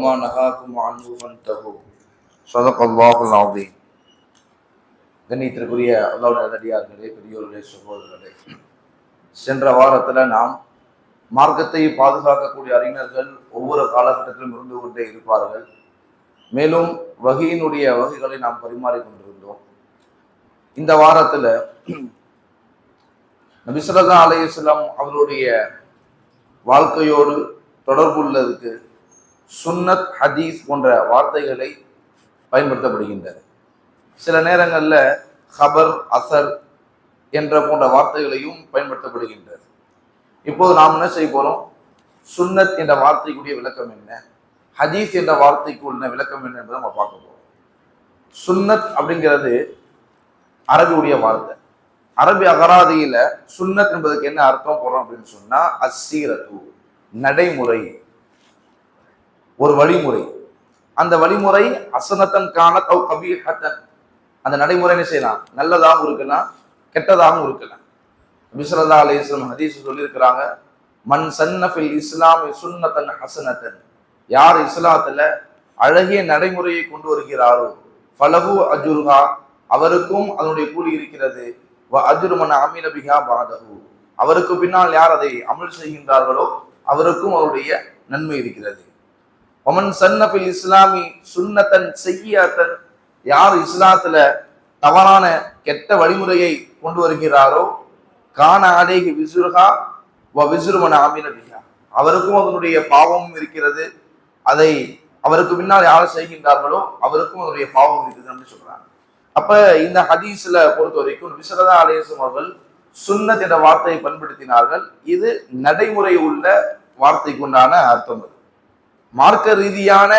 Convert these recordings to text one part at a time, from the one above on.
وما نهاكم عنه فانتهوا صدق الله العظيم கண்ணியத்திற்குரிய அல்லாவுடைய நடிகார்களே பெரியோர்களே சகோதரர்களே சென்ற வாரத்தில் நாம் மார்க்கத்தை பாதுகாக்கக்கூடிய அறிஞர்கள் ஒவ்வொரு காலகட்டத்திலும் இருந்து கொண்டே இருப்பார்கள் மேலும் வகையினுடைய வகைகளை நாம் பரிமாறிக் கொண்டிருந்தோம் இந்த வாரத்தில் நபிசல்லா அலையம் அவருடைய வாழ்க்கையோடு தொடர்புள்ளதுக்கு சுன்னத் ஹதீஸ் போன்ற வார்த்தைகளை பயன்படுத்தப்படுகின்றது. சில நேரங்களில் ஹபர் அசர் என்ற போன்ற வார்த்தைகளையும் பயன்படுத்தப்படுகின்றது. இப்போது நாம் என்ன செய்ய போகிறோம் சுன்னத் என்ற வார்த்தைக்குரிய விளக்கம் என்ன? ஹதீஸ் என்ற வார்த்தைக்கு உள்ள விளக்கம் என்ன என்பதை நம்ம பார்க்க போகிறோம் சுன்னத் அப்படிங்கிறது அரபியுடைய வார்த்தை. அரபி அகராதியில் சுன்னத் என்பதுக்கு என்ன அர்த்தம் போகிறோம் அப்படின்னு சொன்னால் அசீரத்து நடைமுறை. ஒரு வழிமுறை. அந்த வழிமுறை அசனத்தன் காண கவ் கபீஹத்தன். அந்த நடைமுறை என்ன செய்யலாம்? நல்லதாகவும் இருக்கலாம் கெட்டதாகவும் இருக்கலாம். பிஸ்ரதா அலிஸ்லாம் ஹதீஸ் சொல்லியிருக்கிறாங்க மண் சன்னஃபில் இஸ்லாம் சுன்னத்தன் ஹசனத்தன். யார் இஸ்லாத்துல அழகிய நடைமுறையை கொண்டு வருகிறாரோ ஃபலகு அஜுர்ஹா அவருக்கும் அதனுடைய கூலி இருக்கிறது. வ அஜுர்மன் அமீனபிகா பாதகு அவருக்கு பின்னால் யார் அதை அமல் செய்கின்றார்களோ அவருக்கும் அவருடைய நன்மை இருக்கிறது. ஒமன் சன்னபில் இஸ்லாமி சுன்னத்தன் செய்யாத்தன். யார் இஸ்லாத்துல தவறான கெட்ட வழிமுறையை கொண்டு வருகிறாரோ கான அலேஹி விசுருகா வ விசுருமன ஆமினபியா அவருக்கும் அதனுடைய பாவமும் இருக்கிறது. அதை அவருக்கு பின்னால் யார் செய்கின்றார்களோ அவருக்கும் அதனுடைய பாவம் இருக்குது அப்படின்னு சொல்றாங்க. அப்ப இந்த ஹதீஸ்ல பொறுத்த வரைக்கும் விசரதா அலேசம் அவர்கள் சுன்னத் என்ற வார்த்தையை பயன்படுத்தினார்கள் இது நடைமுறை உள்ள வார்த்தைக்குண்டான அர்த்தம் அது. மார்க்க ரீதியான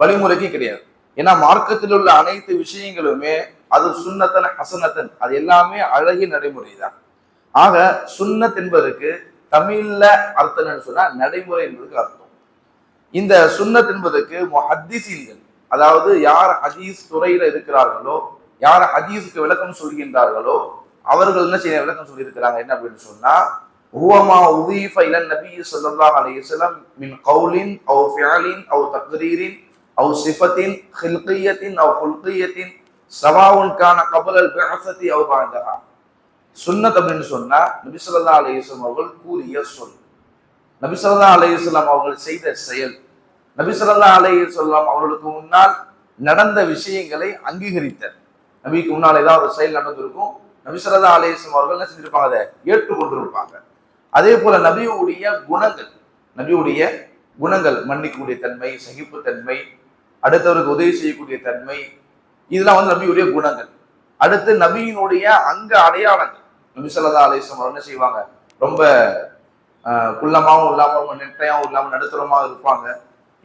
வழிமுறைக்கு கிடையாது. ஏன்னா மார்க்கத்தில் உள்ள அனைத்து விஷயங்களுமே அது சுண்ணத்தன் ஹசனத்தன். அது எல்லாமே அழகிய நடைமுறை தான் ஆக சுண்ணத் என்பதற்கு தமிழ்ல அர்த்தம் என்னன்னு சொன்னா நடைமுறை என்பதுக்கு அர்த்தம். இந்த சுண்ணத் என்பதற்கு முஹத்திசீன்கள் அதாவது யார் ஹதீஸ் துறையில இருக்கிறார்களோ யார் ஹதீஸுக்கு விளக்கம் சொல்கின்றார்களோ அவர்கள் என்ன செய்ய விளக்கம் சொல்லியிருக்கிறாங்க என்ன அப்படின்னு சொன்னா ஹுவமா உதீஃப இலன் நபி ஸல்லல்லாஹு அலைஹி மின் கவுலின் அவு ஃபியாலின் அவு தக்ரீரின் அவு சிஃபத்தின் ஹில்கியத்தின் அவு ஹுல்கியத்தின் சவாவுன்கான கபல் அல் பிஅஸதி அவ் பஅதஹா சுன்னத் அப்படின்னு சொன்னா நபி ஸல்லல்லாஹு அவர்கள் கூறிய சொல். நபி ஸல்லல்லாஹு அவர்கள் செய்த செயல். நபி ஸல்லல்லாஹு அலைஹி அவர்களுக்கு முன்னால் நடந்த விஷயங்களை அங்கீகரித்தார் நபிக்கு முன்னால் ஏதாவது ஒரு செயல் நடந்திருக்கும் நபி ஸல்லல்லாஹு அவர்கள் என்ன செஞ்சிருப்பாங்க? அதை ஏற்றுக்கொண்டிருப்பாங்க. அதே போல நபியுடைய குணங்கள் நபியுடைய குணங்கள் மன்னிக்கக்கூடிய தன்மை சகிப்புத்தன்மை அடுத்தவருக்கு உதவி செய்யக்கூடிய தன்மை இதெல்லாம் வந்து நபியுடைய குணங்கள். அடுத்து நபியினுடைய அங்க அடையாளங்கள். நபி ஸல்லல்லாஹு அலைஹி என்ன செய்வாங்க? ரொம்ப குள்ளமாகவும் இல்லாமல் இல்லாம ரொம்ப நெட்டையாவும் இல்லாம நடுத்தரமாக இருப்பாங்க.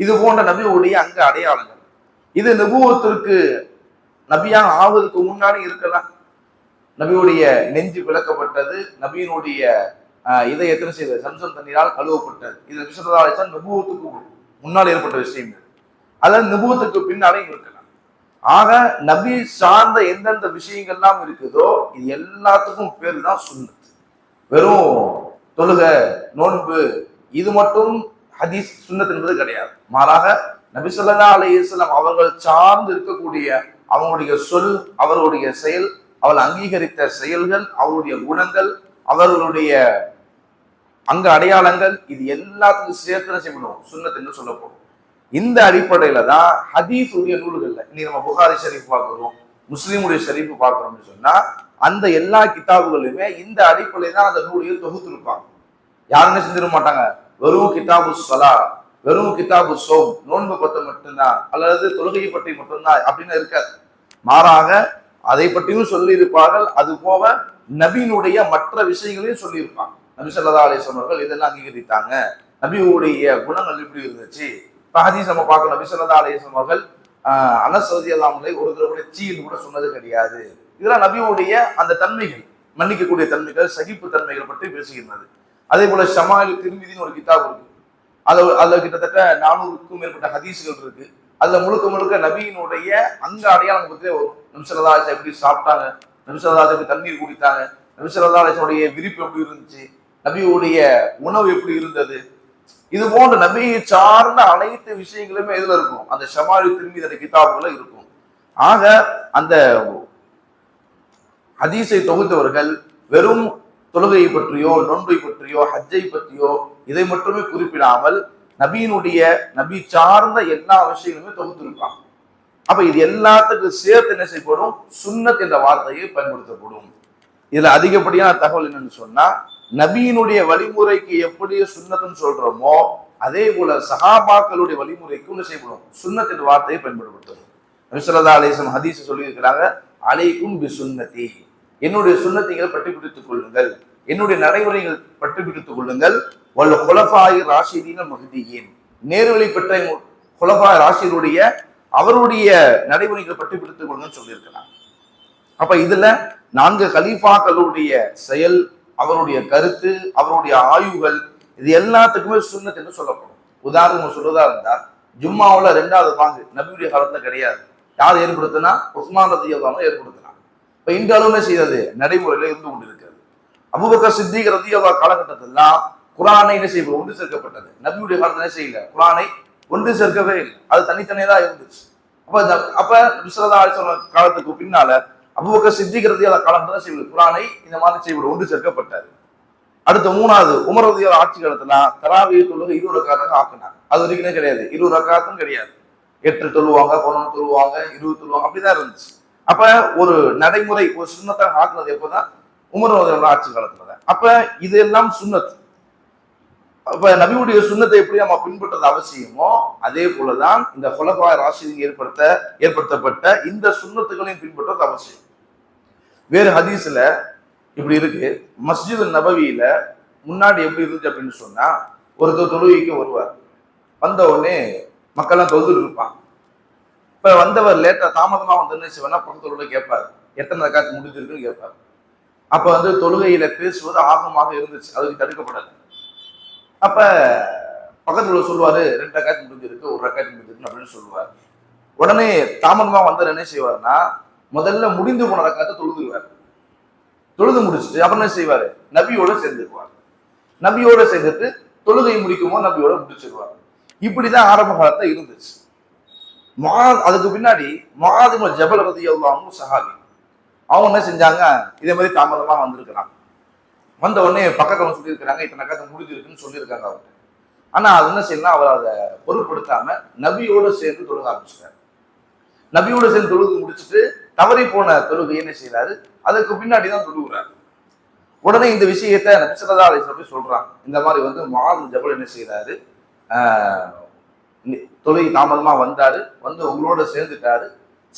இது போன்ற நபியுடைய அங்க அடையாளங்கள். இது நபுவத்திற்கு நபியாக ஆவதற்கு முன்னாடி இருக்கலாம். நபியுடைய நெஞ்சு விளக்கப்பட்டது நபியினுடைய இதை எத்தனை செய்த சம்சம் தண்ணீரால் கழுவப்பட்டது. இது விஸ்வதாலேசன் நபுவத்துக்கு முன்னால் ஏற்பட்ட விஷயம் இது. அதாவது பின்னாலே பின்னாலையும் இருக்கலாம். ஆக நபி சார்ந்த எந்தெந்த விஷயங்கள்லாம் இருக்குதோ இது எல்லாத்துக்கும் பேர் தான் சுண்ணத் வெறும் தொழுக நோன்பு இது மட்டும் ஹதீஸ் சுண்ணத் என்பது கிடையாது. மாறாக நபி சொல்லா அலைஹி அவர்கள் சார்ந்து இருக்கக்கூடிய அவங்களுடைய சொல் அவர்களுடைய செயல் அவள் அங்கீகரித்த செயல்கள் அவருடைய குணங்கள் அவர்களுடைய அங்க அடையாளங்கள் இது எல்லாத்துக்கும் சேர்த்து செய்யணும்? சுண்ணத்துன்னு சொல்லப்படும் இந்த அடிப்படையில தான் ஹதீஸ் உடைய நூல்கள்ல இன்னைக்கு நம்ம புகாரி ஷரீஃப் பார்க்குறோம் முஸ்லீமுடைய ஷரீஃப் பார்க்குறோம்னு சொன்னா அந்த எல்லா கிதாபுகளுமே இந்த அடிப்படையில தான் அந்த நூலையும் தொகுத்திருப்பாங்க. யாருமே செஞ்சிட மாட்டாங்க? வெறும் கிதாபு சலா வெறும் கிதாபு சோம் நோன்பு பத்தி மட்டும்தான் அல்லது தொழுகையை பற்றி மட்டும்தான் அப்படின்னு இருக்காது. மாறாக அதை பற்றியும் சொல்லியிருப்பார்கள் அது போக நபீனுடைய மற்ற விஷயங்களையும் சொல்லியிருப்பாங்க. நபி ஸல்லல்லாஹு அலைஹி வஸல்லம் அவர்கள் இதெல்லாம் அங்கீகரித்தாங்க. நபியுடைய குணங்கள் எப்படி இருந்துச்சு. இப்ப ஹதீஸ் நம்ம பார்க்கணும் நபி ஸல்லல்லாஹு அலைஹி வஸல்லம் அவர்கள் ஆஹ், அனஸ் ஒரு தடவை கூட சீன்னு கூட சொன்னது கிடையாது. இதெல்லாம் நபியுடைய அந்த தன்மைகள் மன்னிக்கக்கூடிய தன்மைகள் சகிப்பு தன்மைகள் பற்றி பேசுகின்றது. அதே போல ஷமாயில் திருமிதின்னு ஒரு கிதாப் இருக்கு. அதுல அதில் கிட்டத்தட்ட நானூறுக்கும் மேற்பட்ட ஹதீஸ்கள் இருக்கு. அதில் முழுக்க முழுக்க நபியினுடைய அங்க அடையாளம் பத்தி வரும். நம்சரதாஸ் எப்படி சாப்பிட்டாங்க? நம்சரதாஸ் எப்படி தண்ணீர் குடித்தாங்க? நபிசல்லாசனுடைய விரிப்பு எப்படி இருந்துச்சு? நபியுடைய உணவு எப்படி இருந்தது? இது போன்ற நபியை சார்ந்த அனைத்து விஷயங்களுமே எதுல இருக்கும். அந்த சமாளி திரும்பி அந்த கிதாபுல இருக்கும். ஆக அந்த ஹதீஸை தொகுத்தவர்கள் வெறும் தொழுகையை பற்றியோ நோன்பை பற்றியோ ஹஜ்ஜை பற்றியோ இதை மட்டுமே குறிப்பிடாமல் நபியினுடைய நபி சார்ந்த எல்லா விஷயங்களுமே தொகுத்திருப்பாங்க. அப்ப இது எல்லாத்துக்கும் சேர்த்து என்ன செய்யப்படும்? சுண்ணத் என்ற வார்த்தையை பயன்படுத்தப்படும். இதுல அதிகப்படியான தகவல் என்னன்னு சொன்னா நபியினுடைய வழிமுறைக்கு எப்படி சுண்ணத்துன்னு சொல்றோமோ அதே போல சகாபாக்களுடைய வழிமுறைக்கு ஒன்று செய்யப்படும்? சுண்ணத்தின் என்ற வார்த்தையை பயன்படுத்தப்படும். நபிசல்லா அலிஸ்லாம் ஹதீஸ் சொல்லியிருக்கிறாங்க அலைக்கும் பி சுண்ணத்தி என்னுடைய சுண்ணத்தைகள் பற்றி பிடித்துக் கொள்ளுங்கள். என்னுடைய நடைமுறைகள் பற்றி பிடித்துக் கொள்ளுங்கள். வல்ல குலஃபாய் ராஷிதீன மகுதியின் நேர்வழி பெற்ற குலஃபாய் ராஷிதுடைய அவருடைய நடைமுறைகளை பற்றி பிடித்துக் கொள்ளுங்கன்னு சொல்லியிருக்கிறாங்க. அப்ப இதுல நான்கு கலீஃபாக்களுடைய செயல் அவருடைய கருத்து அவருடைய ஆய்வுகள் இது எல்லாத்துக்குமே சுண்ணத் என்று சொல்லப்படும். உதாரணம் சொல்றதா இருந்தா ஜும்மாவில் ரெண்டாவது பாங்கு நபியுடைய காலத்துல கிடையாது. யார் ஏற்படுத்தினா? உஸ்மான் ரதியல்லாம ஏற்படுத்தினாங்க இப்போ இந்த அளவுல செய்தது நடைமுறையில இருந்து கொண்டிருக்கிறது. அபுபக்க சித்திக் ரதியல்லா காலகட்டத்திலாம் குரானை என்ன செய்ய ஒன்று சேர்க்கப்பட்டது. நபியுடைய காலத்துல என்ன செய்யல? குரானை ஒன்று சேர்க்கவே இல்லை. அது தனித்தனியாக தான் இருந்துச்சு. அப்ப இந்த- அப்ப விஸ்வதா காலத்துக்கு பின்னால அபுபக்கர் சித்திக் ரதியல்லா காலத்துல செய்வது குரானை இந்த மாதிரி செய்வது ஒன்று சேர்க்கப்பட்டார். அடுத்த மூணாவது உமர் ஆட்சி காலத்துல தராவிய தொழுகை இருபது ரக்காத்தாக ஆக்குனாங்க. அது வரைக்குமே கிடையாது. இருபது ரக்காத்தும் கிடையாது. எட்டு தொழுவாங்க பதினொன்று தொழுவாங்க இருபது தொழுவாங்க அப்படிதான் இருந்துச்சு. அப்ப ஒரு நடைமுறை ஒரு சுண்ணத்தாக ஆக்குனது எப்போதான்? உமர் ஆட்சி காலத்துல. தான் அப்ப இதெல்லாம் சுண்ணத் அப்ப நபியுடைய சுண்ணத்தை எப்படி நம்ம பின்பற்றது அவசியமோ அதே போலதான் இந்த ஹொலபா ராசிதிங்க ஏற்படுத்த ஏற்படுத்தப்பட்ட இந்த சுண்ணத்துகளையும் பின்பற்றது அவசியம். வேறு ஹதீஸில் இப்படி இருக்கு. மஸ்ஜித் நபவியில முன்னாடி எப்படி இருந்துச்சு அப்படின்னு சொன்னா ஒருத்தர் தொழுகைக்கு வருவார். வந்த உடனே மக்கள்லாம் தொழுது இருப்பான் இப்ப வந்தவர் லேட்டா தாமதமா வந்து என்ன செய்வார்னா பக்கத்தோட கேட்பாரு. எத்தனை ரக்காத்து முடிஞ்சிருக்குன்னு கேட்பாரு. அப்ப வந்து தொழுகையில பேசுவது ஆர்வமாக இருந்துச்சு. அதுக்கு தடுக்கப்படாது அப்ப பக்கத்துல சொல்லுவாரு ரெண்டு ரக்காத்து முடிஞ்சிருக்கு ஒரு ரக்காத்து முடிஞ்சிருக்கு அப்படின்னு சொல்லுவார். உடனே தாமதமா வந்தவர் என்ன செய்வாருன்னா முதல்ல முடிந்து போன ரக்காத்தை தொழுதுவார் தொழுது முடிச்சுட்டு அப்புறம் என்ன செய்வார்? நபியோட சேர்ந்துக்குவார். நபியோட சேர்ந்துட்டு தொழுகை முடிக்குமோ நபியோட முடிச்சிருவார். இப்படிதான் ஆரம்ப காலத்துல இருந்துச்சு. மா அதுக்கு பின்னாடி மாதும ஜபல் ரதி அவங்க சஹாபி அவங்க என்ன செஞ்சாங்க? இதே மாதிரி தாமதமா வந்திருக்கிறாங்க. வந்த உடனே பக்கத்துல சொல்லியிருக்கிறாங்க இத்தனை கதை முடிஞ்சிருக்குன்னு சொல்லியிருக்காங்க அவர்கிட்ட. ஆனா அது என்ன செய்யலாம் அவர் அதை பொருட்படுத்தாம நபியோட சேர்ந்து தொழுக ஆரம்பிச்சுட்டார். நபியோட சேர்ந்து தொழுது முடிச்சுட்டு தவறி போன தொழுகை என்ன செய்யறாரு அதுக்கு பின்னாடி தான் தொழுகிறார் உடனே இந்த விஷயத்த நபிசரதா அலை சொல்லி சொல்றாங்க. இந்த மாதிரி வந்து மாது ஜபல் என்ன செய்யறாரு தொழுகை தாமதமா வந்தாரு. வந்து உங்களோட சேர்ந்துட்டாரு.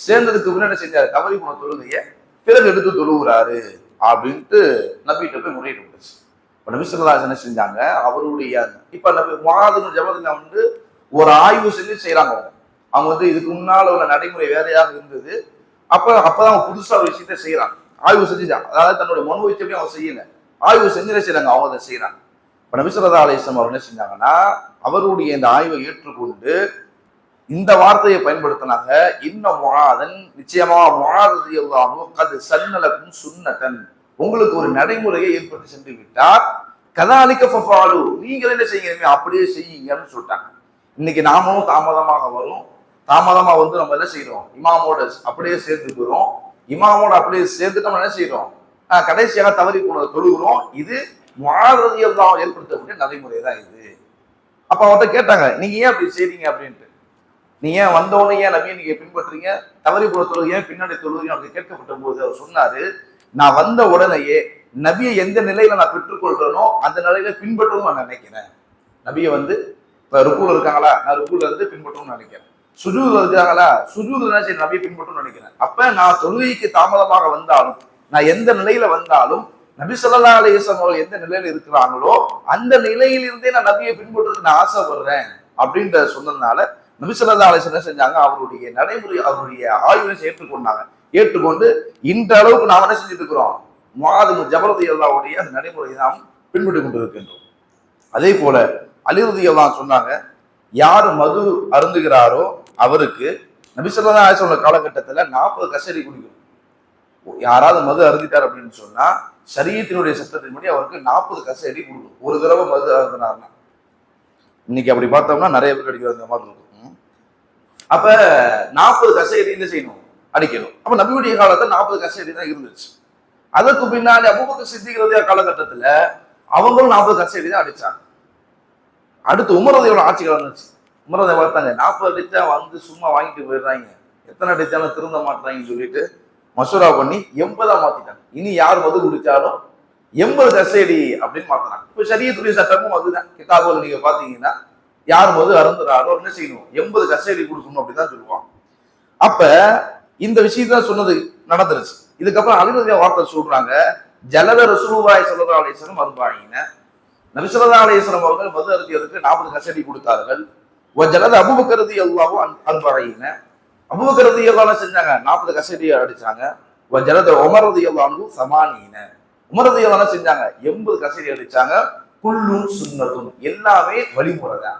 சேர்ந்ததுக்கு முன்னாடி என்ன செஞ்சாரு? தவறி போன தொழுகையை பிறகு எடுத்து தொழுகிறாரு அப்படின்ட்டு நபிகிட்ட போய் முறையிட்டு போச்சு இப்போ நபிசரதா என்ன செஞ்சாங்க? அவருடைய அந்த- இப்ப நபி மாது ஜபலுங்க வந்து ஒரு ஆய்வு செஞ்சு செய்யறாங்க அவங்க. அவங்க வந்து இதுக்கு முன்னால் உள்ள நடைமுறை வேறையாக இருந்தது. அப்போ அப்போதான் அவன் புதுசாக ஒரு விஷயத்த செய்கிறான் ஆய்வு செஞ்சுட்டாங்க அதாவது தன்னுடைய மனு வச்சபடி அவன் செய்யலை? ஆய்வு செஞ்சு செய்கிறாங்க அவங்க அதை செய்கிறாங்க இப்போ நபிசல்லா அலிஸ்லாம் அவர் என்ன செஞ்சாங்கன்னா அவருடைய இந்த ஆய்வை ஏற்றுக்கொண்டு இந்த வார்த்தையை பயன்படுத்தினாங்க. இன்ன முகாதன் நிச்சயமா முகாதது கது சன்னலக்கும் சுன்னதன் உங்களுக்கு ஒரு நடைமுறையை ஏற்படுத்தி சென்று விட்டார். கதாலிக்க ஃபஃபாலு நீங்கள் என்ன செய்யுங்க? அப்படியே செய்யுங்கன்னு சொல்லிட்டாங்க. இன்னைக்கு நாமளும் தாமதமாக வரும். தாமதமா வந்து நம்ம என்ன செய்யறோம்? இமாமோட அப்படியே சேர்ந்துக்கிறோம் இமாமோட அப்படியே சேர்ந்துட்டு நம்ம என்ன செய்யறோம்? கடைசியாக தவறி போனதை தொழுகிறோம். இது முகாததியம் தான் ஏற்படுத்தக்கூடிய நடைமுறை தான் இது. அப்ப அவர்கிட்ட கேட்டாங்க நீங்க ஏன் அப்படி செய்றீங்க? அப்படின்ட்டு. நீ ஏன் வந்தவொடனே ஏன் நபியை நீங்க பின்பற்றுறீங்க? தவறி போன தொழுகு ஏன் பின்னாடி தொழுகை அவருக்கு கேட்கப்பட்ட போது அவர் சொன்னாரு நான் வந்த உடனேயே நபியை எந்த நிலையில நான் பெற்றுக்கொள்றேனோ அந்த நிலையில பின்பற்றணும்னு நான் நினைக்கிறேன். நபியை வந்து இப்ப ருக்குல இருக்காங்களா? நான் ருக்குல இருந்து பின்பற்றணும்னு நினைக்கிறேன். சுஜூதுல இருக்காங்களா சுஜூதுல சரி நபியை பின்பற்றணும்னு நினைக்கிறேன். அப்ப நான் தொழுகைக்கு தாமதமாக வந்தாலும் நான் எந்த நிலையில வந்தாலும் நபி சொல்லா அலிஸ்லாம் அவர்கள் எந்த நிலையில இருக்கிறாங்களோ அந்த நிலையிலிருந்தே நான் நபியை பின்பற்றுறதுக்கு நான் ஆசைப்படுறேன் அப்படின்ற சொன்னதுனால நபி சொல்லா அலைஹி என்ன செஞ்சாங்க? அவருடைய நடைமுறை அவருடைய ஆய்வை ஏற்றுக்கொண்டாங்க ஏற்றுக்கொண்டு இந்த அளவுக்கு நாம் என்ன செஞ்சுட்டு இருக்கிறோம்? மாதம் ஜபரதி அல்லாவுடைய அந்த நடைமுறையை நாம் பின்பற்றி கொண்டிருக்கின்றோம். அதே போல அலிரதி எல்லாம் சொன்னாங்க யார் மது அருந்துகிறாரோ அவருக்கு நபிசல்லா சொன்ன காலகட்டத்தில் நாற்பது கசரி குடிக்கும். யாராவது மது அருந்திட்டார் அப்படின்னு சொன்னா சரியத்தினுடைய சட்டத்தின்படி அவருக்கு நாற்பது கசேரி கொடுக்கும். ஒரு தடவை மது அருந்தினார்னா. இன்னைக்கு அப்படி பார்த்தோம்னா நிறைய பேர் அடிக்கிற அந்த மாதிரி இருக்கும். அப்போ அப்ப நாற்பது கசேரி என்ன செய்யணும்? அடிக்கணும். அப்ப நபியுடைய காலத்துல நாற்பது கசேரி தான் இருந்துச்சு. அதற்கு பின்னாடி அபுபக்கர் சித்திகிறதைய காலகட்டத்துல அவங்களும் நாற்பது கசேரி தான் அடிச்சாங்க. அடுத்து உமரதையோட ஆட்சி வந்துச்சு. உமரதை பார்த்தாங்க நாற்பது அடிச்சா வந்து சும்மா வாங்கிட்டு போயிடுறாங்க. எத்தனை அடிச்சாலும் திருந்த மாட்டுறாங்கன்னு சொல்லிட்டு மசூரா பண்ணி எண்பதா மாத்திட்டாங்க. இனி யார் மது குடித்தாலும் எண்பது கசேடி அப்படின்னு மாத்தினாங்க இப்போ சரியத்துடைய சட்டமும் அதுதான். கிதாபுல நீங்க பாத்தீங்கன்னா யார் மது அருந்துறாரோ என்ன செய்யணும்? எண்பது கசேடி கொடுக்கணும் அப்படின்னு சொல்லுவாங்க. அப்ப இந்த விஷயத்தான் சொன்னது நடந்துருச்சு. இதுக்கப்புறம் அலிரதியா வார்த்தை சொல்றாங்க ஜலத ரசூலுவாய் சல்லா அலிஸ்லம் நபிசல்லா அலிஸ்லம் அவர்கள் மது அருந்தியதற்கு நாற்பது கசேடி கொடுத்தார்கள். ஜனது ஜலத அபுபக்கரதி அல்லாவும் அருபாயின அபுபக்கரதி எல்லாம் செஞ்சாங்க நாற்பது கசேடி அடிச்சாங்க. ஜனது ஜலத உமரதி அல்லாவும் சமானியின உமரதி எல்லாம் செஞ்சாங்க எண்பது கசேடி அடிச்சாங்க. குள்ளும் சுண்ணதும் எல்லாமே வழிமுறை தான்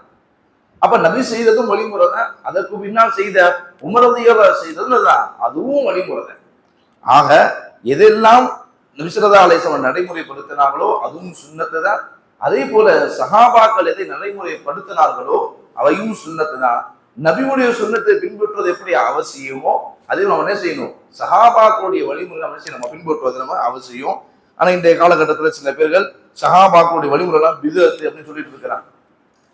அப்ப நபி செய்ததும் வழிமுறை தான் அதற்கு பின்னால் செய்த உமரதியல செய்ததும் தான் அதுவும் வழிமுறை தான் ஆக எதெல்லாம் நபிசரதா அலைசவன் நடைமுறைப்படுத்தினாங்களோ அதுவும் சுண்ணத்தை தான் அதே போல சஹாபாக்கள் எதை நடைமுறைப்படுத்தினார்களோ அவையும் சுண்ணத்து தான் நபியுடைய சுண்ணத்தை பின்பற்றுவது எப்படி அவசியமோ அதே நம்ம என்ன செய்யணும்? சஹாபாக்களுடைய வழிமுறை நம்ம செய்யணும்? நம்ம பின்பற்றுவது நம்ம அவசியம். ஆனா இன்றைய காலகட்டத்தில் சில பேர்கள் சஹாபாக்களுடைய வழிமுறை எல்லாம் பிதத்து அப்படின்னு சொல்லிட்டு இருக்கிறாங்க.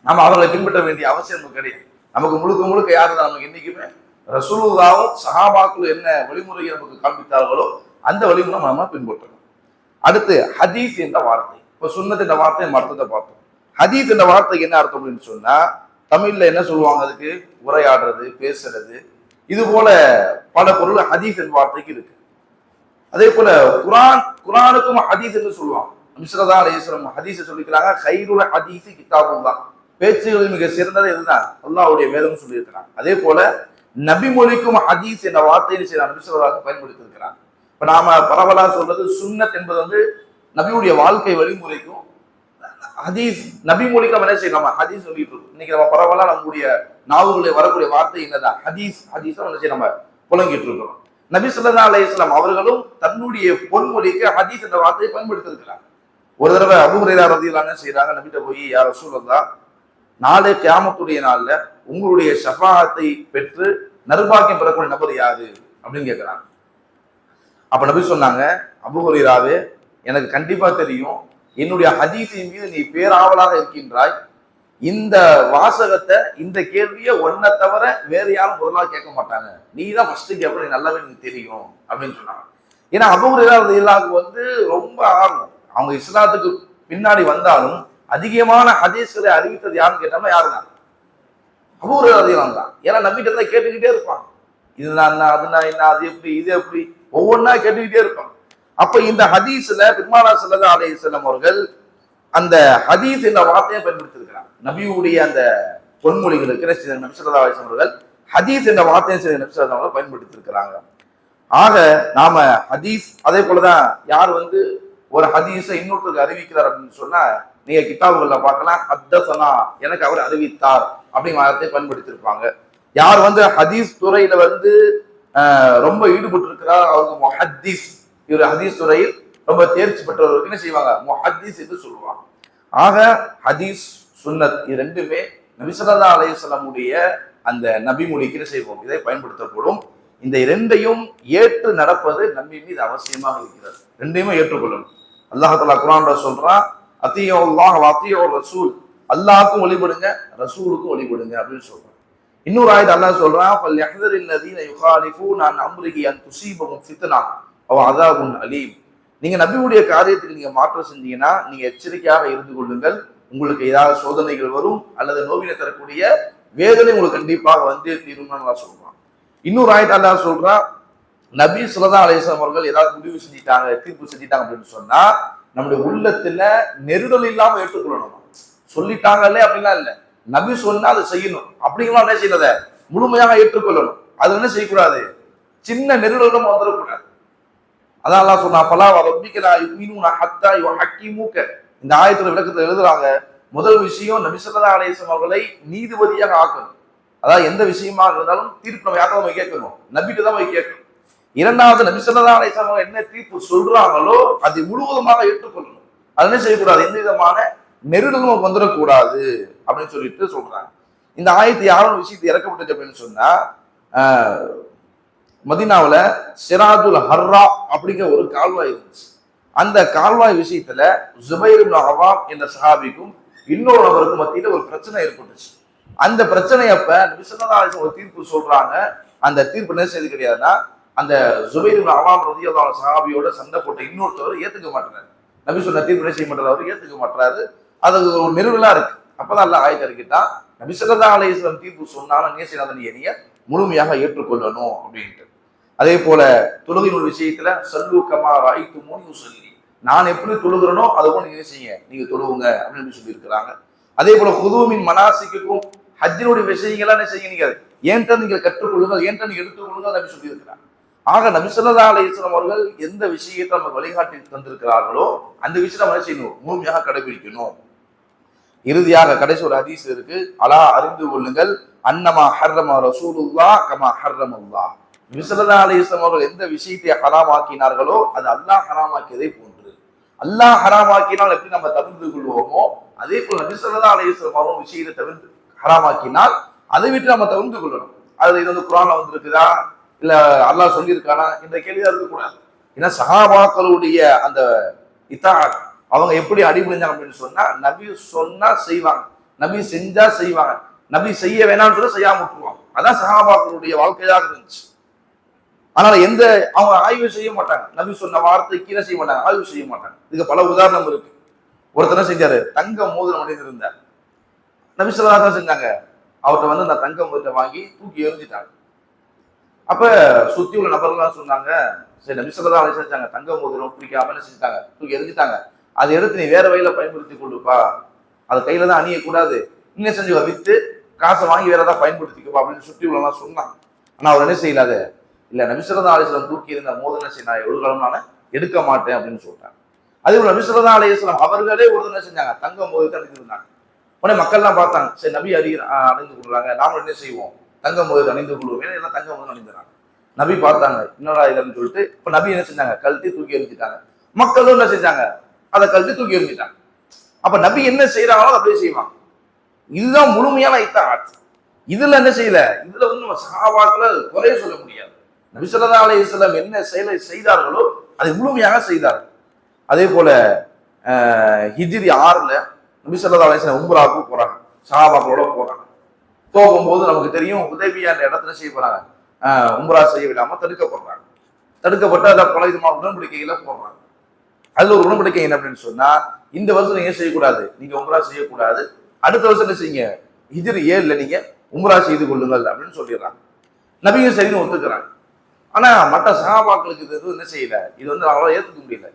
நம்ம அவர்களை பின்பற்ற வேண்டிய அவசியம் நமக்கு கிடையாது. நமக்கு முழுக்க முழுக்க யார் தான் நமக்கு என்னைக்குமே ரசூலுதாவும் சஹாபாக்கள் என்ன வழிமுறையை நமக்கு காண்பித்தார்களோ அந்த வழிமுறை நம்ம பின்பற்றணும். அடுத்து ஹதீஸ் என்ற வார்த்தை. இப்போ சுன்னத் என்ற வார்த்தை நம்ம அர்த்தத்தை பார்த்தோம். ஹதீத் என்ற வார்த்தைக்கு என்ன அர்த்தம் அப்படின்னு சொன்னால் தமிழில் என்ன சொல்லுவாங்க அதுக்கு? உரையாடுறது பேசுறது. இது போல பல பொருள் ஹதீஸ் என்ற வார்த்தைக்கு இருக்கு. அதே போல குரான் குரானுக்கும் ஹதீஸ் என்று சொல்லுவாங்க. மிஸ்ரதா அலேஸ்வரம் ஹதீஸை சொல்லிக்கிறாங்க கைருல ஹதீஸு கிதாபும் தான் பேச்சுகளில் மிக சிறந்தது இதுதான் அல்லாவுடைய வேதம் சொல்லியிருக்கிறாங்க. அதே போல நபி மொழிக்கும் ஹதீஸ் என்ற வார்த்தையை சில நபிசுவதாக பயன்படுத்தியிருக்கிறாங்க. இப்ப நாம பரவலாக சொல்றது சுன்னத் என்பது வந்து நபியுடைய வாழ்க்கை வழிமுறைக்கும் ஹதீஸ் நபி மொழிக்கும் என்ன செய்யணும்? நம்ம ஹதீஸ் சொல்லிட்டு இருக்கோம். இன்னைக்கு நம்ம பரவாயில்ல நம்முடைய நாவுகளை வரக்கூடிய வார்த்தை என்னதான் ஹதீஸ் ஹதீஸ் என்ன செய்ய நம்ம புழங்கிட்டு இருக்கிறோம். நபி சொல்லா அலையம் அவர்களும் தன்னுடைய பொன்மொழிக்கு ஹதீஸ் என்ற வார்த்தையை பயன்படுத்திருக்கிறார் ஒரு தடவை அபுஹுரைரா ரதியெல்லாம் என்ன செய்யறாங்க நபிட்ட போய் யார் சூழல்லா நாளை கியாமத்துடைய நாள்ல உங்களுடைய ஷஃபாத்தை பெற்று நர்பாக்கியம் பெறக்கூடிய நபர் யாரு? அப்படின்னு கேட்கிறாங்க அப்ப நபி சொன்னாங்க அபுஹுரைராவே எனக்கு கண்டிப்பா தெரியும். என்னுடைய ஹதீஸின் மீது நீ பேராவலாக இருக்கின்றாய். இந்த வாசகத்தை இந்த கேள்வியை ஒன்ன தவிர வேற யாரும் முதலா கேட்க மாட்டாங்க. நீ தான் ஃபர்ஸ்ட் கேட்ப நீ நல்லாவே எனக்கு தெரியும் அப்படின்னு சொன்னாங்க. ஏன்னா அபுஹுரைரா ரதியல்லாஹு வந்து ரொம்ப ஆர்வம். அவங்க இஸ்லாத்துக்கு பின்னாடி வந்தாலும் அதிகமான ஹதீஸ்களை அறிவித்தது யாருன்னு கேட்டோம்னா யாரு தான் அபூர்வ அதிகம் தான் ஏன்னா நம்பிட்டு தான் கேட்டுக்கிட்டே இருப்பாங்க. இதுதான் என்ன அதுனா என்ன அது எப்படி இது எப்படி? ஒவ்வொன்றா கேட்டுக்கிட்டே இருப்பாங்க. அப்ப இந்த ஹதீஸ்ல பெருமானா சல்லா அலையம் அவர்கள் அந்த ஹதீஸ் என்ற வார்த்தையை பயன்படுத்தியிருக்கிறாங்க நபியுடைய அந்த பொன்மொழிகளுக்கு சில நபிசல்லா அலிஸ்லாம் அவர்கள் ஹதீஸ் என்ற வார்த்தையை சில நபிசல்லா அவர்கள் பயன்படுத்தியிருக்கிறாங்க. ஆக நாம ஹதீஸ் அதே போலதான் யார் வந்து ஒரு ஹதீஸை இன்னொருத்தருக்கு அறிவிக்கிறார் அப்படின்னு சொன்னா நீங்க கிட்டாபுகள்ல பார்க்கலாம் ஹத்தசனா எனக்கு அவர் அறிவித்தார் அப்படிங்கிற வார்த்தையை பயன்படுத்தியிருப்பாங்க. யார் வந்து ஹதீஸ் துறையில வந்து ரொம்ப ஈடுபட்டு இருக்கிறார் அவருக்கு முஹத்தீஸ். இவர் ஹதீஸ் துறையில் ரொம்ப தேர்ச்சி பெற்றவர்களுக்கு என்ன செய்வாங்க? முஹத்தீஸ் என்று சொல்லுவாங்க. ஆக ஹதீஸ் சுன்னத் இது ரெண்டுமே நபிசல்லா அலையுடைய அந்த நபி மொழிக்கு என்ன செய்வோம்? இதை பயன்படுத்தக்கூடும் இந்த இரண்டையும் ஏற்று நடப்பது நம்பி மீது அவசியமாக இருக்கிறது. ரெண்டையுமே ஏற்றுக்கொள்ளணும். அல்லாஹாலா குரான் சொல்றான் அத்தியோ அல்லாஹ் அத்தியோ ரசூல். அல்லாஹ்க்கும் வழிபடுங்க ரசூலுக்கும் வழிபடுங்க அப்படின்னு சொல்றான் இன்னொரு ஆயுத அல்லாஹ் சொல்றான் அவ யஹ்தரில் அதாபுன் அலீம். நீங்க நபியுடைய காரியத்துக்கு நீங்க மாற்றம் செஞ்சீங்கன்னா நீங்க எச்சரிக்கையாக இருந்து கொள்ளுங்கள். உங்களுக்கு ஏதாவது சோதனைகள் வரும் அல்லது நோவினை தரக்கூடிய வேதனை உங்களுக்கு கண்டிப்பாக வந்து தீரும்னு அல்லாஹ் சொல்றான். இன்னொரு ஆயத்த அல்லா சொல்றான் நபி சுல்லா அலிஸ்லாம் அவர்கள் ஏதாவது முடிவு செஞ்சிட்டாங்க தீர்ப்பு செஞ்சிட்டாங்க அப்படின்னு சொன்னா நம்முடைய உள்ளத்துல நெருடல் இல்லாம ஏற்றுக்கொள்ளணும். சொல்லிட்டாங்கல்ல அப்படிலாம் இல்லை. நபி சொன்னா அதை செய்யணும். அப்படிங்கலாம் என்ன செய்யறத முழுமையாக ஏற்றுக்கொள்ளணும். அது என்ன செய்யக்கூடாது? சின்ன நெருடலும் வந்துடக்கூடாது அதான் அல்லாஹ் சொன்னா பலா ரப்பிக்கலா யுமினூன ஹத்தா யுஹக்கிமுக. இந்த ஆயத்துல விளக்கத்தை எழுதுறாங்க முதல் விஷயம் நபிசல்லா அலேசம் அவர்களை நீதிபதியாக ஆக்கணும். அதாவது எந்த விஷயமா இருந்தாலும் தீர்ப்பு நம்ம யார்கிட்ட போய் கேட்கணும்? நபிட்டு தான் போய் கேட்கணும். இரண்டாவது நபிசல்லா அலேசம் அலைஹி என்ன தீர்ப்பு சொல்றாங்களோ அதை முழுவதுமாக ஏற்றுக்கொள்ளணும். அது என்ன செய்யக்கூடாது? எந்த விதமான நெருடலும் நமக்கு வந்துடக்கூடாது அப்படின்னு சொல்லிட்டு சொல்றாங்க. இந்த ஆயத்து யாரும் விஷயத்தை இறக்கப்பட்டது அப்படின்னு சொன்னா மதினாவில் சிராஜுல் ஹர்ரா அப்படிங்கிற ஒரு கால்வாய் இருந்துச்சு. அந்த கால்வாய் விஷயத்துல ஜுபைர் அவாம் என்ற சஹாபிக்கும் இன்னொரு நபருக்கும் மத்தியில் ஒரு பிரச்சனை ஏற்பட்டுச்சு. அந்த பிரச்சனை அப்ப நபிசல்லா ஒரு தீர்ப்பு சொல்றாங்க. அந்த தீர்ப்பு என்ன செய்து கிடையாதுன்னா அந்த ஜுபைர் அவாம் ரதியல்லாஹு சஹாபியோட சண்டை போட்ட இன்னொருத்தவர் ஏத்துக்க மாட்டாரு நபி சொன்ன தீர்ப்பு என்ன செய்ய மாட்டார் அவர் ஏத்துக்க மாட்டாரு அது ஒரு நிறுவலா இருக்கு. அப்பதான் அல்ல ஆயத்தை இருக்கிட்டான் நபிசல்லா அலையம் தீர்ப்பு சொன்னாலும் நீ செய்யாத நீ முழுமையாக ஏற்றுக்கொள்ளணும் அப்படின்ட்டு. அதே போல தொழுகையின் ஒரு விஷயத்துல சல்லு கமா ராய்த்து மூணு சொல்லி நான் எப்படி தொழுகிறனோ அதுவும் நீங்க செய்யுங்க? நீங்க தொழுவுங்க அப்படின்னு சொல்லி இருக்கிறாங்க அதே போல குதுவின் மனாசிக்கும் ஹஜ்ஜினுடைய விஷயங்களை என்ன செய்ய நீங்க? ஏன்ட்ட நீங்க கற்றுக்கொள்ளுங்கள் ஏன்ட்ட நீங்க எடுத்துக்கொள்ளுங்கள் அப்படின்னு சொல்லி இருக்கிறாங்க ஆக நபிசல்லா அலையம் அவர்கள் எந்த விஷயத்தை நம்ம வழிகாட்டி தந்திருக்கிறார்களோ அந்த விஷயம் நம்ம செய்யணும்? முழுமையாக கடைபிடிக்கணும். இறுதியாக கடைசி ஒரு ஹதீஸ் இருக்கு. அலா அறிந்து கொள்ளுங்கள் அன்னமா ஹர்ரமா ரசூலுல்லா கமா ஹர்ரமுல்லா விசலதா அலிஸ்லாம் அவர்கள் எந்த விஷயத்தை ஹராமாக்கினார்களோ அது அல்லாஹ் ஹராமாக்கியதை போன்று. அல்லாஹ் ஹராமாக்கினால் எப்படி நம்ம தவிர்த்து கொள்வோமோ அதே போல நபிசல்லா அலிஸ்லாம் அவரும் விஷயத்தை தவிர்த்து ஹராமாக்கினால் அதை விட்டு நம்ம தவிர்த்து கொள்ளணும். அது இது வந்து குரான்ல வந்திருக்குதா? இல்ல அல்லாஹ் சொல்லியிருக்கானா? இந்த கேள்வியா இருக்கக்கூடாது. ஏன்னா சஹாபாக்களுடைய அந்த இதா அவங்க எப்படி அடிபணிஞ்சாங்க அப்படின்னு சொன்னா நபி சொன்னா செய்வாங்க. நபி செஞ்சா செய்வாங்க. நபி செய்ய வேணாம்னு சொல்ல செய்யாம விட்டுருவாங்க. அதான் சஹாபாக்களுடைய வாழ்க்கையாக இருந்துச்சு. அதனால எந்த அவங்க ஆய்வு செய்ய மாட்டாங்க. நபி சொன்ன வார்த்தை கீழே செய்ய மாட்டாங்க. ஆய்வு செய்ய மாட்டாங்க. இதுக்கு பல உதாரணம் இருக்கு. ஒருத்தர் செஞ்சாரு? தங்க மோதிரம் அடைந்திருந்தார் நபி சொல்லா தான் செஞ்சாங்க. அவர்கிட்ட வந்து அந்த தங்க மோதிரம் வாங்கி தூக்கி எறிஞ்சிட்டாங்க. அப்ப சுத்தி உள்ள நபர்கள்லாம் சொன்னாங்க சரி நபி சொல்லா அழைச்சி செஞ்சாங்க. தங்க மோதிரம் பிடிக்காம என்ன செஞ்சுட்டாங்க? தூக்கி எரிஞ்சிட்டாங்க அதை எடுத்து நீ வேற வழியில பயன்படுத்தி கொள்ளுப்பா அது கையில தான் அணியக்கூடாது. இன்னும் செஞ்சு வித்து காசை வாங்கி வேற ஏதாவது பயன்படுத்திக்கப்பா அப்படின்னு சுற்றி உள்ளலாம் சொன்னாங்க. ஆனா அவர் என்ன செய்யலாது இல்ல நபிசரதா அலிஸ்லாம் தூக்கி இருந்த மோதனை செய்ய நான் எவ்வளவு காலம் நான் எடுக்க மாட்டேன் அப்படின்னு சொல்லிட்டாங்க. அதே போல நபிசரதா அலிஸ்லாம் அவர்களே உறுதுணை என்ன செஞ்சாங்க? தங்கம் மோதத்தை அணிந்திருந்தாங்க உடனே மக்கள்லாம் பார்த்தாங்க சரி நபி அறி அணிந்து கொள்றாங்க நாம என்ன செய்வோம்? தங்கம் போது அணிந்து கொள்வோம். ஏன்னா எல்லாம் தங்க மோதல் அணிந்துறாங்க. நபி பார்த்தாங்க என்னடா இதுன்னு சொல்லிட்டு இப்ப நபி என்ன செஞ்சாங்க? கழட்டி தூக்கி எரிஞ்சிட்டாங்க மக்களும் என்ன செஞ்சாங்க? அதை கழட்டி தூக்கி எறிஞ்சிட்டாங்க. அப்ப நபி என்ன செய்யறாங்களோ அப்படியே செய்வாங்க. இதுதான் முழுமையான இத்தாத் இதுல என்ன செய்யல? இதுல வந்து நம்ம சகாபாக்களை குறைய சொல்ல முடியாது. நபிசல்லா ஸல்லல்லாஹு என்ன செயலை செய்தார்களோ அதை முழுமையாக செய்தார்கள். அதே போல ஹிஜிரி ஆறுல நபிசல்லா ஸல்லல்லாஹு அலைஹி உம்ராவுக்கு போறாங்க. சஹாபாக்களோட போறாங்க. போகும்போது நமக்கு தெரியும் உதவியான இடத்துல செய்ய போறாங்க. உம்ரா செய்ய விடாம தடுக்கப்படுறாங்க. தடுக்கப்பட்டு அதை பல விதமான உடன்படிக்கையில போடுறாங்க. அதுல ஒரு உடன்படிக்கை என்ன அப்படின்னு சொன்னா இந்த வருஷம் நீங்க செய்யக்கூடாது. நீங்க உம்ரா செய்யக்கூடாது. அடுத்த வருஷம் என்ன செய்யுங்க? ஹிஜ்ரி ஏழுல நீங்க உம்ரா செய்து கொள்ளுங்கள் அப்படின்னு சொல்லிடுறாங்க. நபியும் சரின்னு ஒத்துக்கிறாங்க. ஆனால் மற்ற சகாபாக்களுக்கு இது எதுவும் என்ன செய்யல. இது வந்து அவங்களால ஏற்றுக்க முடியல.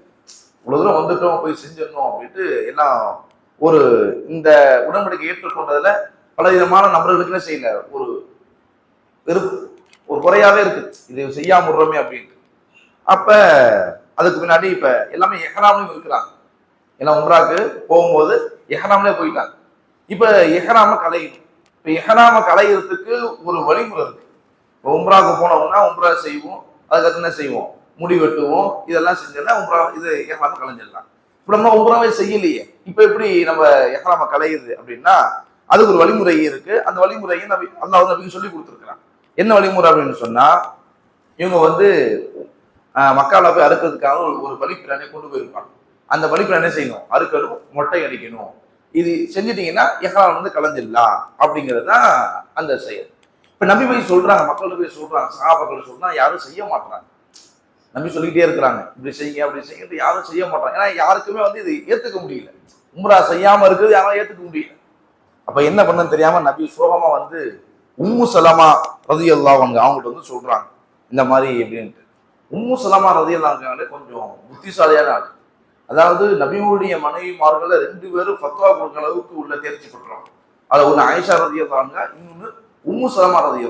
இவ்வளோ தூரம் வந்துட்டோம் போய் செஞ்சிடணும் அப்படின்ட்டு எல்லாம் ஒரு இந்த உடன்படிக்கை ஏற்றுக்கொண்டதில் பல விதமான நபர்களுக்கு என்ன செய்யல. ஒரு வெறுப்பு ஒரு குறையாவே இருக்கு. இது செய்யாம விடுறோமே அப்படின்ட்டு. அப்ப அதுக்கு முன்னாடி இப்ப எல்லாமே எஹராம்லயும் இருக்கிறாங்க. எல்லாம் உம்ராக்கு போகும்போது எஹராம்லயே போயிட்டாங்க. இப்ப எஹராம கலையணும் இப்ப எஹராம கலையிறதுக்கு ஒரு வழிமுறை இருக்கு. இப்போ உம்ராவுக்கு போனோம்னா உம்ரா செய்வோம் அதுக்கடுத்து என்ன செய்வோம்? முடி வெட்டுவோம் இதெல்லாம் செஞ்சோம்னா உம்ரா இது எஹ்ராம கலைஞ்சிடலாம். இப்போ நம்ம உம்ராவே செய்யலையே. இப்போ எப்படி நம்ம எஹ்ராம கலையுது அப்படின்னா அதுக்கு ஒரு வழிமுறை இருக்கு. அந்த வழிமுறையை நபி அல்லாஹ் நபிக்கு சொல்லி கொடுத்துருக்குறான். என்ன வழிமுறை அப்படின்னு சொன்னா இவங்க வந்து ஆஹ், மக்கால போய் அறுக்கிறதுக்காக ஒரு ஒரு பலிப்பிரானை கொண்டு போயிருப்பாங்க. அந்த பலிப்பிரானை செய்யணும்? அறுக்கணும் மொட்டை அடிக்கணும். இது செஞ்சிட்டீங்கன்னா எஹ்ராம் வந்து கலைஞ்சிடலாம் அப்படிங்கிறது தான் அந்த செயல். இப்போ நம்பி போய் சொல்கிறாங்க மக்கள் போய் சொல்கிறாங்க சகாபாக்கள் சொல்கிறாங்க யாரும் செய்ய மாட்டுறாங்க நம்பி சொல்லிக்கிட்டே இருக்கிறாங்க இப்படி செய்யுங்க அப்படி செய்யுங்க யாரும் செய்ய மாட்டாங்க ஏன்னா யாருக்குமே வந்து இது ஏற்றுக்க முடியல. உம்ரா செய்யாமல் இருக்கிறது யாரும் ஏற்றுக்க முடியல. அப்போ என்ன பண்ணுன்னு தெரியாமல் நபி சோகமாக வந்து உம்மு சலமா ரதி அவங்க அவங்கள்ட்ட வந்து சொல்கிறாங்க இந்த மாதிரி எப்படின்ட்டு உம்மு சலமா ரதி அல்லாங்க கொஞ்சம் புத்திசாலியான ஆள். அதாவது நபியுடைய மனைவிமார்கள ரெண்டு பேரும் ஃபத்வா கொடுக்குற அளவுக்கு உள்ள தேர்ச்சி பெற்றோம் அதை ஒன்று ஆயிஷா ரதி அல்லாங்க இன்னொன்று உம்மு சலமா ரதி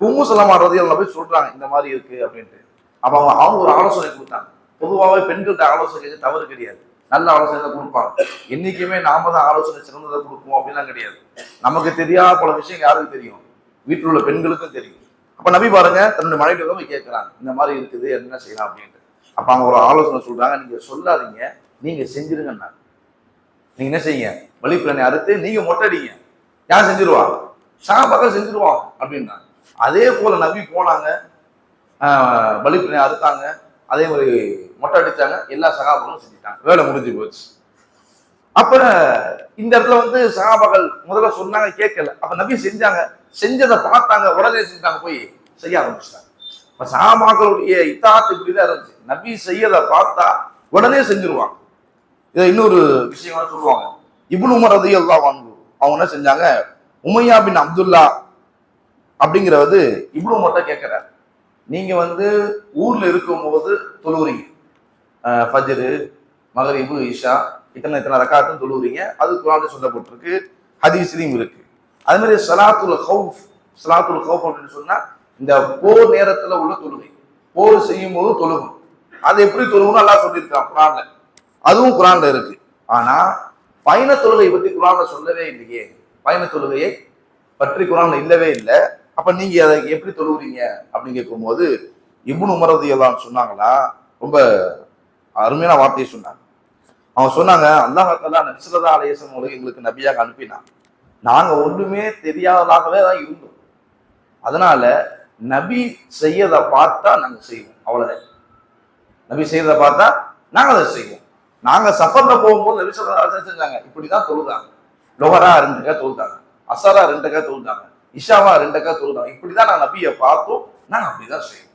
உம்மு சலமா ரதி போய் சொல்றாங்க இந்த மாதிரி இருக்கு அப்படின்ட்டு. அப்ப அவங்க அவங்க ஒரு ஆலோசனை கொடுத்தாங்க. பொதுவாகவே பெண்கள்கிட்ட ஆலோசனை கேட்க தவறு கிடையாது. நல்ல ஆலோசனை தான் கொடுப்பாங்க. என்னைக்குமே நாம தான் ஆலோசனை சிறந்ததை கொடுப்போம் அப்படிலாம் கிடையாது. நமக்கு தெரியாத பல விஷயம் யாருக்கு தெரியும்? வீட்டில் உள்ள பெண்களுக்கும் தெரியும். அப்ப நபி பாருங்க தன்னுடைய மனைவி போய் கேட்கறாங்க இந்த மாதிரி இருக்குது என்ன செய்யலாம் அப்படின்ட்டு. அப்ப அவங்க ஒரு ஆலோசனை சொல்றாங்க நீங்க சொல்லாதீங்க நீங்க செஞ்சிருங்கன்னாங்க. நீங்க என்ன செய்யுங்க? வழிப்பிரனை அறுத்து நீங்க மொட்டடிங்க. யார் செஞ்சிருவாங்க சாபகம் செஞ்சிருவாங்க அப்படின்னாங்க. அதே போல நம்பி போனாங்க. வழிப்பிரனை அறுத்தாங்க. அதே மாதிரி மொட்டை அடித்தாங்க எல்லா சகாபாக்களும் செஞ்சுட்டாங்க. வேலை முடிஞ்சு போச்சு. அப்ப இந்த இடத்துல வந்து சகாபாக்கள் முதல்ல சொன்னாங்க கேட்கல. அப்ப நபி செஞ்சாங்க. செஞ்சதை பார்த்தாங்க. உடனே செஞ்சாங்க போய் செய்ய ஆரம்பிச்சிட்டாங்க. இப்ப சகாபாக்களுடைய இத்தாத்து இப்படிதான் இருந்துச்சு. நபி செய்யதை பார்த்தா உடனே செஞ்சிருவாங்க. இதை இன்னொரு விஷயமா சொல்லுவாங்க. இவ்வளவு மரதையும் எல்லாம் வாங்கு அவங்க என்ன செஞ்சாங்க? உமையா பின் அப்துல்லா அப்படிங்கிறவது இவ்வளவு மட்டும் கேட்கிறார். நீங்க வந்து ஊர்ல இருக்கும்போது தொழுவுறீங்க. அஹ் ஃபஜ்ரு மகரிபு இஷா இத்தனை இத்தனை ரக்காத்தும் தொழுவுறீங்க. அது குரான் சொல்லப்பட்டிருக்கு ஹதீஸ்லையும் இருக்கு. அது மாதிரி சலாத்துல் ஹவுஃப் சலாத்துல் ஹவுஃப் அப்படின்னு சொன்னா இந்த போர் நேரத்துல உள்ள தொழுகை. போர் செய்யும் போது தொழுகும் அது எப்படி தொழுகணும் எல்லாம் சொல்லியிருக்கான் குரான்ல. அதுவும் குரான்ல இருக்கு. ஆனா பயண தொழுகை பத்தி குரான்ல சொல்லவே இல்லையே. பயண தொழுகையை பற்றி குரான்ல இல்லவே இல்லை. அப்ப நீங்க அதை எப்படி தொழுவுறீங்க? அப்படின்னு கேட்கும்போது இப்னு உமரது எல்லாம் சொன்னாங்களா? ரொம்ப அருமையான வார்த்தையை சொன்னாங்க. அவங்க சொன்னாங்க அல்லாஹாலா நபிசுல்லா அலையசன் மூலம் எங்களுக்கு நபியாக அனுப்பினான். நாங்க ஒன்றுமே தெரியாததாகவே தான் இருந்தோம். அதனால நபி செய்யறதை பார்த்தா நாங்க செய்வோம். அவ்வளவுதான். நபி செய்யறதை பார்த்தா நாங்க அதை செய்வோம். நாங்க சஃபர்ல போகும்போது நபி சொல்லா செஞ்சாங்க. இப்படிதான் தொழுதாங்க. லொஹரா ரெண்டுக்கா கா தொழுதாங்க அசரா ரெண்டு தொழுதாங்க இஷாவா ரெண்டுக்கா கா தொழுதாங்க இப்படிதான் நான் நபியை பார்த்தோம். நான் அப்படிதான் செய்வோம்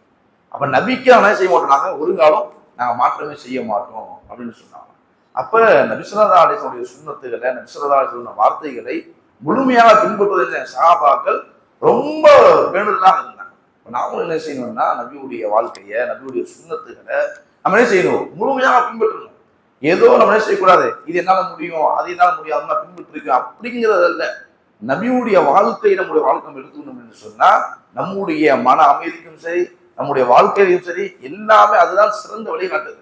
அப்ப நபிக்கு அவன் என்ன செய்ய மாட்டோம்? நாங்கள் ஒரு காலம் நாங்கள் மாற்றமே செய்ய மாட்டோம் அப்படின்னு சொன்னாங்க. அப்ப நபிசுல்லா அலிசனுடைய சுண்ணத்துகளை நபிசுல்லா சொன்ன வார்த்தைகளை முழுமையாக பின்பற்றுவதில் சகாபாக்கள் ரொம்ப வேண்டுதலாக இருந்தாங்க. இப்போ நாமளும் என்ன செய்யணும்னா நபியுடைய வாழ்க்கையை நபியுடைய சுண்ணத்துகளை நம்ம என்ன செய்யணும்? முழுமையாக பின்பற்றணும். ஏதோ நம்ம என்ன செய்யக்கூடாது? இது என்னால முடியும் அது என்னால் முடியாது நான் பின்பற்றிருக்கேன். அப்படிங்கிறது நபியுடைய வாழ்க்கையை நம்முடைய வாழ்க்கை நம்ம எடுத்துக்கணும் என்று சொன்னா நம்முடைய மன அமைதிக்கும் சரி நம்முடைய வாழ்க்கையிலும் சரி எல்லாமே அதுதான் சிறந்த வழியை காட்டுது.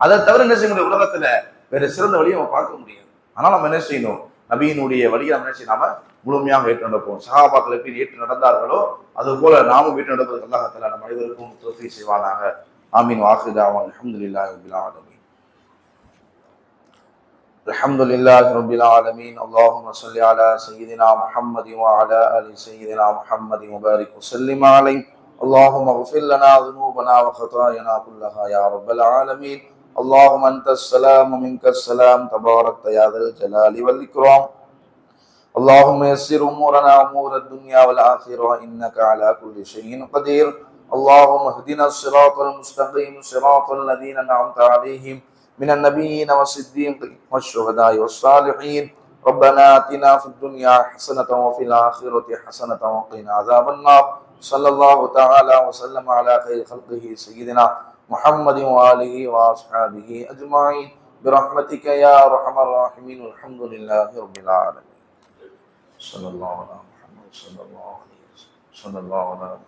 அதை தவிர என்ன செய்ய முடியும் உலகத்துல வேற சிறந்த வழியை நம்ம பார்க்க முடியாது ஆனால் நம்ம என்ன செய்யணும்? நபியினுடைய வழியை நம்ம என்ன செய்யணும்? நாம முழுமையாக ஏற்று நடப்போம். சகாபாக்கள் எப்படி ஏற்று நடந்தார்களோ அது போல நாமும் ஏற்று நடப்பதற்கு அல்லாஹத்துல நம்ம அனைவருக்கும் தோஃபி செய்வானாக. ஆமீன். வாக்குதாவான் அஹமதுல்லாஹி ரபில் الحمد لله رب العالمين اللهم صل على سيدنا محمد وعلى آل سيدنا محمد وبارك وسلم عليه اللهم اغفر لنا ذنوبنا وخطايانا كلها يا رب العالمين اللهم انت السلام ومنك السلام تبارك يا ذا الجلال والاكرام اللهم يسر امورنا امور الدنيا والاخره انك على كل شيء قدير اللهم اهدنا الصراط المستقيم صراط الذين انعمت عليهم من النبيين والصديقين والشهداء والصالحين. ربنا آتنا في الدنيا حسنة وفي الآخرة حسنة وقنا عذاب النار. صلى الله تعالى وسلم على خير خلقه سيدنا محمد وآله وأصحابه أجمعين. برحمتك يا أرحم الراحمين. والحمد لله رب العالمين. صلى الله على محمد صلى الله عليه وسلم. صلى الله على